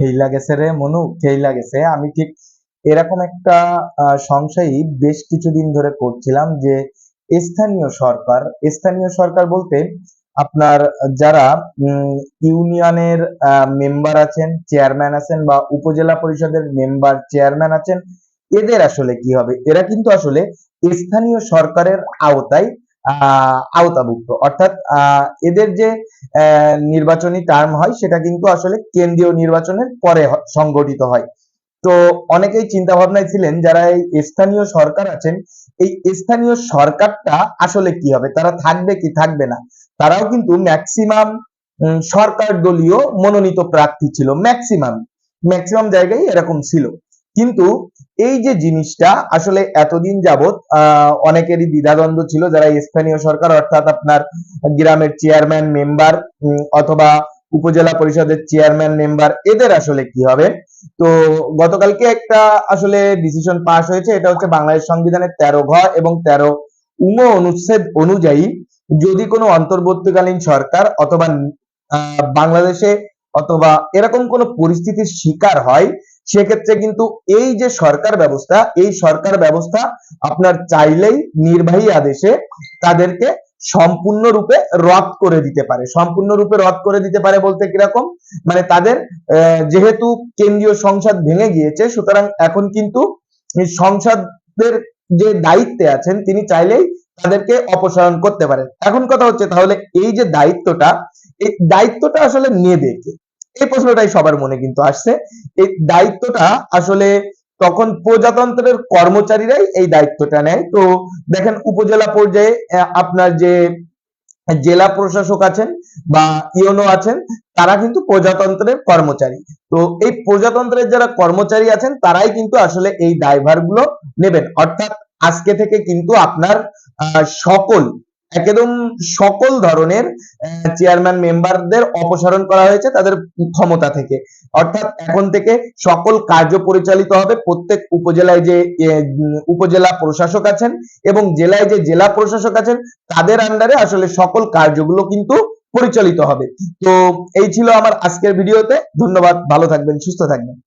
খেইলা গেছে রে মনু খেইলা গেছে আমি ঠিক এরকম একটা সংশয়ই বেশ কিছুদিন ধরে করছিলাম যে স্থানীয় সরকার স্থানীয় সরকার বলতে আপনার যারা ইউনিয়নের মেম্বার আছেন, চেয়ারম্যান আছেন বা উপজেলা পরিষদের মেম্বার, চেয়ারম্যান আছেন, এদের আসলে কি হবে? এরা কিন্তু আসলে স্থানীয় সরকারের আওতায় আওতাভুক্ত। অর্থাৎ এদের যে নির্বাচনী টার্ম হয়, সেটা কিন্তু আসলে কেন্দ্রীয় নির্বাচনের পরে সংগঠিত হয়। তো অনেকেই চিন্তা ভাবনায় ছিলেন, যারা এই স্থানীয় সরকার আছেন, এই স্থানীয় সরকারটা আসলে কি হবে? তারা থাকবে কি থাকবে না? তারাও কিন্তু ম্যাক্সিমাম সরকার দলীয় মনোনীত প্রার্থী ছিল। ম্যাক্সিমাম ম্যাক্সিমাম জায়গায় এরকম ছিল। কিন্তু এই যে জিনিসটা আসলে এতদিন আহ, অনেকেরই দ্বিধাদ্বন্দ্ব ছিল যারা স্থানীয় সরকার অর্থাৎ আপনার গ্রামের চেয়ারম্যান মেম্বার অথবা উপজেলা পরিষদের চেয়ারম্যান মেম্বার এদের আসলে কি হবে? তো গতকালকে একটা আসলে ডিসিশন পাস হয়েছে এটা হচ্ছে বাংলাদেশ সংবিধানের তেরো ঘ এবং তেরো উম অনুচ্ছেদ অনুযায়ী যদি কোনো অন্তর্বর্তীকালীন সরকার অথবা বাংলাদেশে অথবা এরকম কোনো পরিস্থিতির শিকার হয় সেক্ষেত্রে কিন্তু এই যে সরকার ব্যবস্থা, এই সরকার ব্যবস্থা আপনার চাইলেই নির্বাহী আদেশে তাদেরকে সম্পূর্ণরূপে রদ করে দিতে পারে। সম্পূর্ণরূপে রদ করে দিতে পারে বলতে কীরকম? মানে তাদের যেহেতু কেন্দ্রীয় সংসদ ভেঙে গিয়েছে, সুতরাং এখন কিন্তু সংসদের যে দায়িত্বে আছেন, তিনি চাইলেই তাদেরকে অপসারণ করতে পারেন। এখন কথা হচ্ছে তাহলে এই যে দায়িত্বটা, এই দায়িত্বটা আসলে নেবে কে এই প্রশ্নটাই সবার মনে কিন্তু আসছে। এই দায়িত্বটা আসলে তখন প্রজাতন্ত্রের কর্মচারীরাই এই দায়িত্বটা নেয়। তো দেখেন উপজেলা পর্যায়ে আপনার যে জেলা প্রশাসক আছেন বা ইওনো আছেন, তারা কিন্তু প্রজাতন্ত্রের কর্মচারী। তো এই প্রজাতন্ত্রের যারা কর্মচারী আছেন, তারাই কিন্তু আসলে এই দায়ভারগুলো নেবেন। অর্থাৎ আজকে থেকে কিন্তু আপনার সকল একদম সকল ধরনের চেয়ারম্যান মেম্বারদের অপসারণ করা হয়েছে তাদের ক্ষমতা থেকে। অর্থাৎ এখন থেকে সকল কার্য পরিচালিত হবে প্রত্যেক উপজেলায় যে উপজেলা প্রশাসক আছেন এবং জেলায় যে জেলা প্রশাসক আছেন, তাদের আন্ডারে আসলে সকল কার্যগুলো কিন্তু পরিচালিত হবে। তো এই ছিল আমার আজকের ভিডিওতে। ধন্যবাদ। ভালো থাকবেন, সুস্থ থাকবেন।